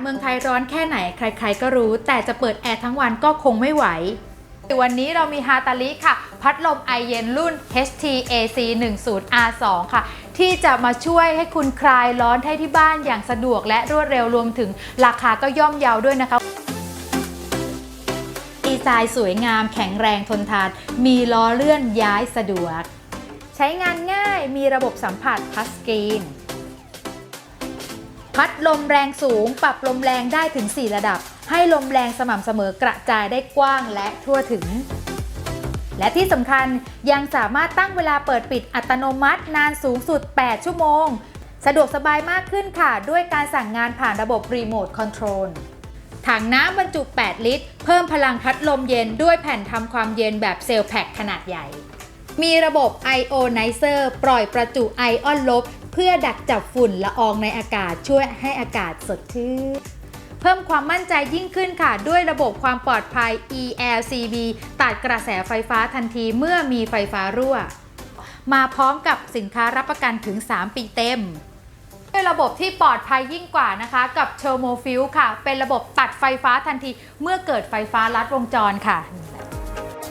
เมืองไทยร้อนแค่ไหนใครๆก็รู้ แต่จะเปิดแอร์ทั้งวันก็คงไม่ไหววันนี้เรามีฮาตาลิค่ะ พัดลมไอเย็นรุ่น HTAC 10 R2 ค่ะ ที่จะมาช่วยให้คุณคลายร้อนให้ที่บ้านอย่างสะดวกและรวดเร็วรวมถึงราคาก็ย่อมเยาด้วยนะคะดีไซน์สวยงามแข็งแรงทนทาน มีล้อเลื่อนย้ายสะดวก ใช้งานง่ายมีระบบสัมผัสทัชสกรีน พัดลมแรงสูง ปรับลมแรงได้ถึง 4 ระดับ ให้ลมแรงสม่ำเสมอกระจายได้กว้างและทั่วถึง และที่สำคัญยังสามารถตั้งเวลาเปิดปิดอัตโนมัตินานสูงสุด 8 ชั่วโมง สะดวกสบายมากขึ้นค่ะ ด้วยการสั่งงานผ่านระบบรีโมทคอนโทรลถังน้ำบรรจุ 8 ลิตร เพิ่มพลังพัดลมเย็นด้วยแผ่นทำความเย็นแบบเซลล์แพ็คขนาดใหญ่ มีระบบ Ionizer ปล่อยประจุไอออนลบ เพื่อดักจับฝุ่นละอองในอากาศช่วยให้อากาศสดชื่นเพิ่มความมั่นใจยิ่งขึ้นค่ะ ด้วยระบบความปลอดภัย ELCB ตัดกระแสไฟฟ้าทันทีเมื่อมีไฟฟ้ารั่ว มาพร้อมกับสินค้ารับประกันถึง 3 ปีเต็มด้วยระบบที่ปลอดภัยยิ่งกว่านะคะ กับเชอร์โมฟิลค่ะ เป็นระบบตัดไฟฟ้าทันทีเมื่อเกิดไฟฟ้าลัดวงจรค่ะ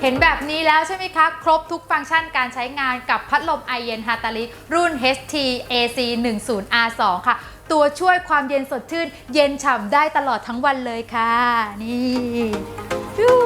เห็นแบบนี้แล้วใช่ไหมคะ ครบทุกฟังก์ชันการใช้งานกับพัดลมไอเย็นฮาตาลิรุ่น HT AC 1 0 R2 ค่ะ ตัวช่วยความเย็นสดชื่น เย็นฉ่ำได้ตลอดทั้งวันเลยค่ะ นี่